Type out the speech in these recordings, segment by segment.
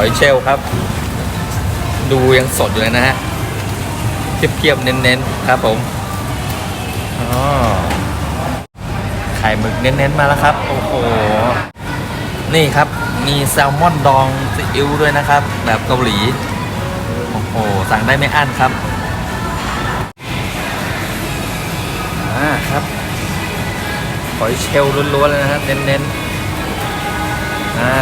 อยเชลลครับ ดูยังสดอยู่เลยนะฮะเพียบๆเน้นๆครับผมอ๋อไข่หมึกเน้นๆมาแล้วครับ โอ้โห นี่ครับมีแซลมอนดองซีอิ๊วด้วยนะครับ แบบเกาหลี โอ้โห สั่งได้ไม่อั้นครับอ่าครับหอยเชลล์ล้วนๆเลยนะฮะเน้นๆอ่า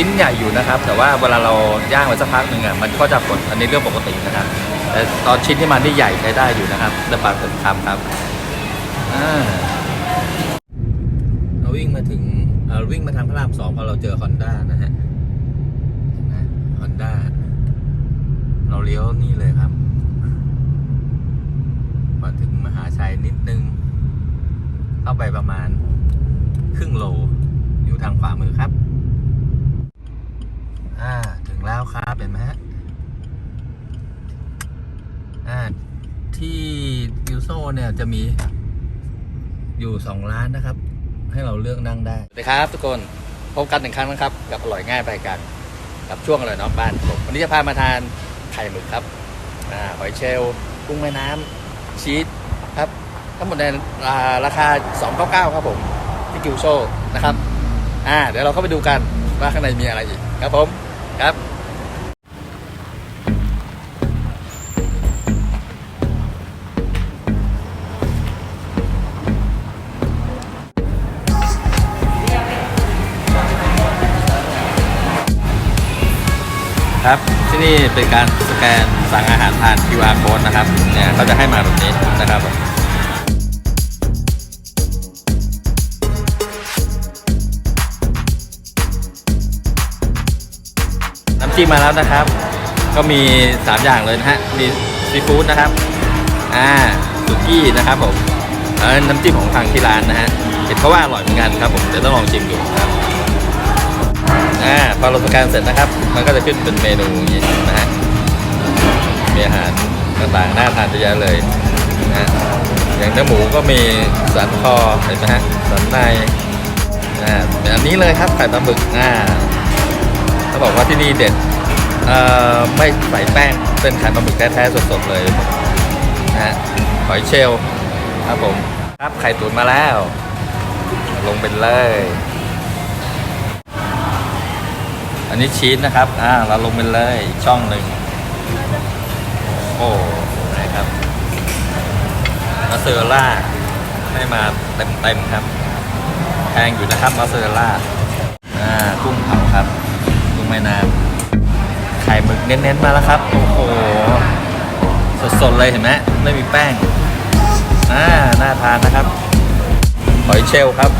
ชิ้นใหญ่อยู่นะครับ แต่ว่าเวลาเราย่างไว้สักพักหนึ่งอะมันก็จะผลอันนี้เรื่องปกตินะครับ แต่ตอนชิ้นที่มันที่ใหญ่ใช้ได้อยู่นะครับได้ปากเต็มคำครับอ่าเราวิ่งมาถึงเอ่อวิ่งมาทางพระรามสองพอเราเจอฮอนด้านะฮะฮอนด้าเราเลี้ยวนี่เลยครับก่อนถึงมหาชัยนิดนึง เข้าไปประมาณครึ่งโลอยู่ทางขวามือครับ อ่า ถึงแล้วครับเห็นไหมฮะ อ่า ที่กิวโซ เนี่ยจะมีอยู่สองร้านนะครับ ให้เราเลือกนั่งได้สวัสดีครับ ทุกคนพบกันหนึ่งครั้งนะครับ กับอร่อยง่ายไปกัน กับช่วงอร่อยนอกบ้านผมวันนี้จะพามาทานไข่หมึกครับอ่าหอยเชลล์กุ้งแม่น้ำชีสครับทั้งหมดในราราคา 299 ครับผมที่กิวโซนะครับอ่าเดี๋ยวเราเข้าไปดูกันว่าข้างในมีอะไรอีกครับผมครับ ที่นี่เป็นการสแกนสั่งอาหารผ่าน QR code นะครับเนี่ยเขาจะให้มาแบบนี้นะครับผมน้ำจิ้มมาแล้วนะครับ ก็มี 3 อย่างเลยนะฮะมีซีฟู้ดนะครับอ่าสุกี้นะครับผมออน้ำจิ้มของทางที่ร้านนะฮะเห็นเขาว่าอร่อยเหมือนกันครับผมเดี๋ยวต้องลองชิมดูครับ อ่าพอเราสแกนเสร็จนะครับ มันก็จะขึ้นเป็นเมนูอย่างนี้นะฮะมีอาหารต่างๆน่าทานเยอะแยะเลยนะฮะอย่างเนื้อหมูก็มีสันคอเห็นไหมฮะสันในอ่าอันนี้เลยครับไข่ปลาหมึกอ่าเขาบอกว่าที่นี่เด็ดเอ่อไม่ใส่แป้งเป็นไข่ปลาหมึกแท้ๆสดๆเลยนะฮะหอยเชลล์ครับผมครับไข่ตุ๋นมาแล้ว ลงเป็นเลย อันนี้ชีสนะครับ อ่า เราลงไปเลยอีกช่องหนึ่ง โอ้นะครับมาเซอร์ล่าให้มาเต็มๆครับ แพงอยู่นะครับมาเซอร์ล่า อ่า กุ้งเผาครับ กุ้งแม่น้ำไข่หมึกเน้นๆมาแล้วครับ โอ้โห สดๆเลยเห็นไหมไม่มีแป้ง อ่า น่าทานนะครับ หอยเชลลครับ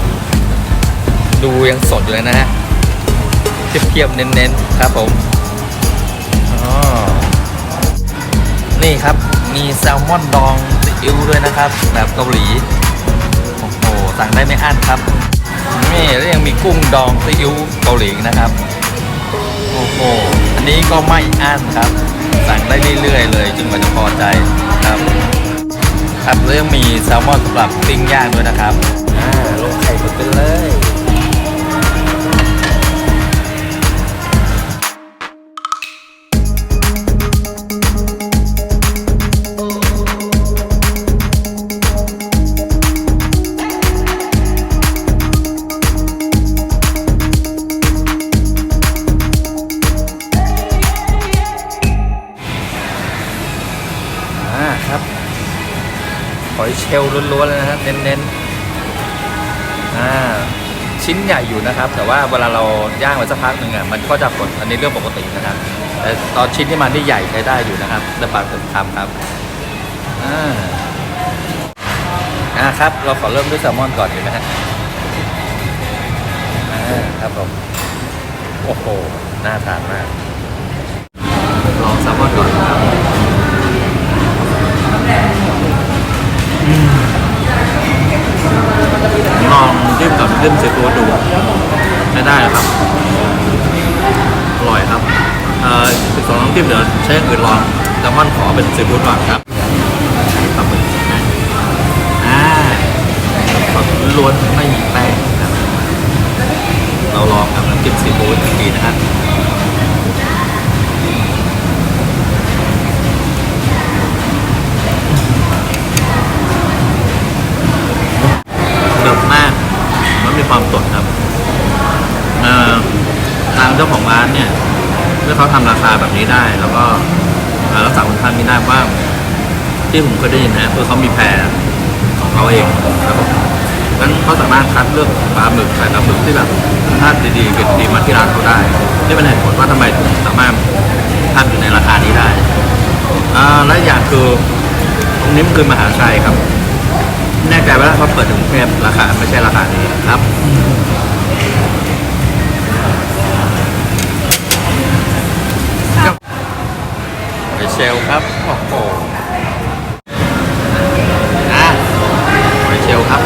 ดูยังสดอยู่เลยนะฮะ เทียบๆเน้นๆครับผมอ๋อนี่ครับมีแซลมอนดองซีอิ๊วด้วยนะครับ แบบเกาหลีโอ้โหสั่งได้ไม่อั้นครับนี่แล้วยังมีกุ้งดองซีอิ๊วเกาหลีนะครับโอ้โหอันนี้ก็ไม่อั้นครับ สั่งได้เรื่อยๆเลยจนกว่าจะพอใจครับครับแล้วยังมีแซลมอนสำหรับปิ้งย่างด้วยนะครับอ่าลงไข่หมดไปเลย อยเชลล์ล้วนๆเลยนะฮะเน้นๆอ่าชิ้นใหญ่อยู่นะครับ แต่ว่าเวลาเราย่างไว้สักพักหนึ่งอะมันก็จะผลอันนี้เรื่องปกตินะครับแต่ตอนชิ้นที่มันที่ใหญ่ใช้ได้อยู่นะครับได้ปากเต็มคำครับอ่าอ่าครับ เราขอเริ่มด้วยแซลมอนก่อนดีไหมฮะอ่าครับผมโอ้โหน่าทานมากลองแซลมอนก่อนครับ จิ้มกับจิ้มซีฟู้ดดูใช้ได้ครับ อร่อยครับเอ่อสิบสองน้ำจิ้มเดี๋ยวใช้อย่างอื่นลองแต่มันขอเป็นซีฟู้ดก่อนครับปลาหมึกนะอ่าสดล้วนไม่มีแป้งครับเราลองกับน้ำจิ้มซีฟู้ดอีกทีนะครับ ความสดครับทางเจ้าของร้านเนี่ยเมื่อเขาทำราคาแบบนี้ได้ แล้วก็รักษาคุณค่าไม่ได้ว่าที่ผมเคยได้ยินนะคือเขามีแพรของเขาเองครับผมนั้นเขาสามารถคัดเลือกปลาหมึกสายปลาหมึกที่แบบคุณภาพดีๆเกรดดีมาที่ร้านเขาได้นี่เป็นเหตุผลว่าทำไมถึงสามารถทำอยู่ในราคานี้ได้และอย่างคือตรงนี้มันคือมหาชัยครับ แน่ใจว่าเขาเปิดถึงเทพราคาไม่ใช่ราคานี้ครับไปเชลครับ โอ้โหอะไปเชลครับ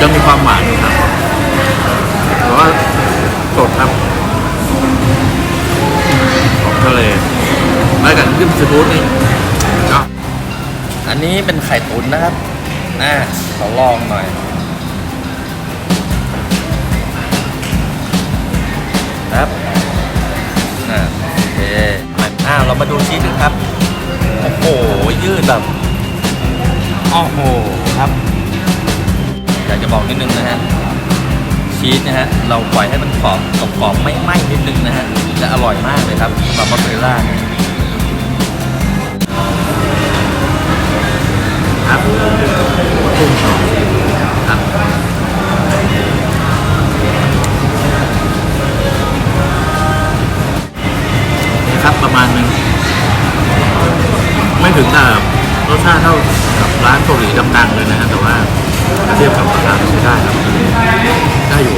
ยังมีความหวานครับแต่ว่า ไม่กันขึ้นซีฟู้ดนี่อันนี้เป็นไข่ตุ๋นนะครับอ่าขอลองหน่อย ครับอ่าโอเคอ้าวเรามาดูชีสกันครับ โอ้โห ยืดแบบโอ้โหครับอยากจะบอกนิดนึงนะฮะชีสนะฮะเราปล่อยให้มันกรอบกรอบไม่ไหม้นิดนึงนะฮะจะอร่อยมากเลยครับสำหรับมอสซาเรลล่า ครับกุ้งสองครับนะครับประมาณนึงไม่ถึงกับรสชาติเท่ากับร้านเกาหลีดังๆเลยนะฮะแต่ว่าเทียบกับราคาใช้ได้ครับได้อยู่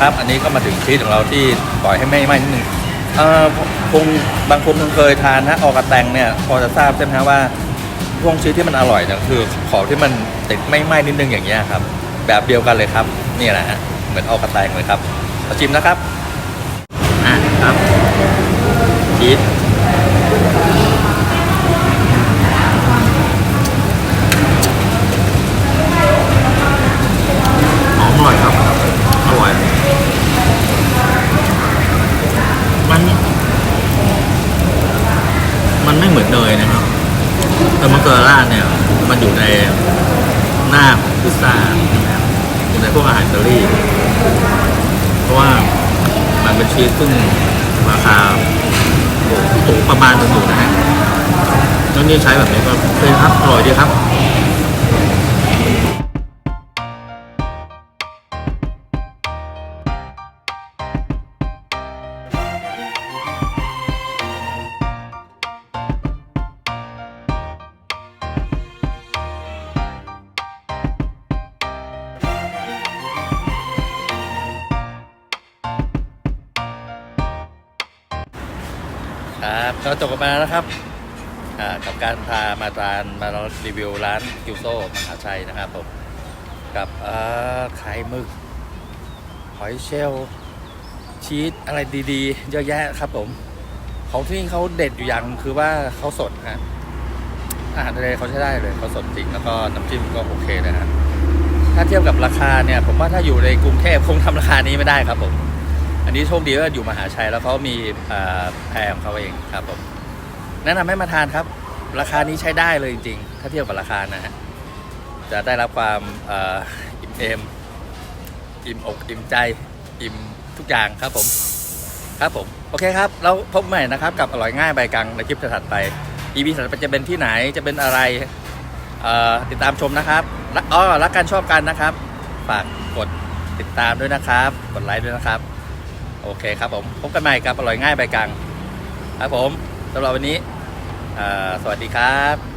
ครับ อันนี้ก็มาถึงชีสของเราที่ปล่อยให้ไม่ไหม้นิดนึง เอ่อคงบางคนคงเคยทานนะออกกระแตงเนี่ยพอจะทราบใช่ไหมฮะว่าพวกชีสที่มันอร่อยเนี่ยคือของที่มันติดไม่ไหม้นิดนึงอย่างเงี้ยครับ แบบเดียวกันเลยครับนี่แหละฮะเหมือนออกกระแตงเลยครับมาชิมนะครับอ่าครับชีสหอมอร่อยครับ อร่อย มัน มันไม่เหมือนเนยนะครับแต่มอสซาเรลล่าเนี่ย มันอยู่ในหน้าของ พิซซ่านะครับอยู่ในพวกอาหารอิตาลีเพราะว่ามันเป็นชีสซึ่งราคาสูงประมาณนึงอยู่นะฮะแล้วนี่ใช้แบบนี้ก็เลยครับอร่อยดีครับ ครับก็จบกันมาแล้วนะครับกับการพามาทานมารีวิวร้านกิวโซมหาชัยนะครับผมกับไข่หมึกหอยเชลล์ชีสอะไรดีๆ เยอะแยะครับผม ของที่นี่เขาเด็ดอยู่อย่างคือว่าเขาสดฮะอาหารทะเลเขาใช้ได้เลยเขาสดจริงแล้วก็น้ำจิ้มก็โอเคนะฮะถ้าเทียบกับราคาเนี่ย ผมว่าถ้าอยู่ในกรุงเทพคงทำราคานี้ไม่ได้ครับผม นนี้โชคดีว่าอยู่มหาชัยแล้วเขามีแพรของเขาเองครับผมแนะนำให้มาทานครับ ราคานี้ใช้ได้เลยจริงๆ ถ้าเทียบกับราคานะฮะจะได้รับความอ,อิ่มเอมอิ่มอกอิ่มใจอิ่มทุกอย่างครับผมครับผม โอเคครับแล้วพบใหม่นะครับ กับอร่อยง่ายใบกังในคลิปถัดไป EP ถัดไปจะเป็นที่ไหนจะเป็นอะไรติดตามชมนะครับรักอ๋อรักกันชอบกันนะครับ ฝากกดติดตามด้วยนะครับ กดไลค์ด้วยนะครับ โอเคครับผมพบกันใหม่ครับอร่อยง่ายใบกังครับผมสำหรับวันนี้สวัสดีครับ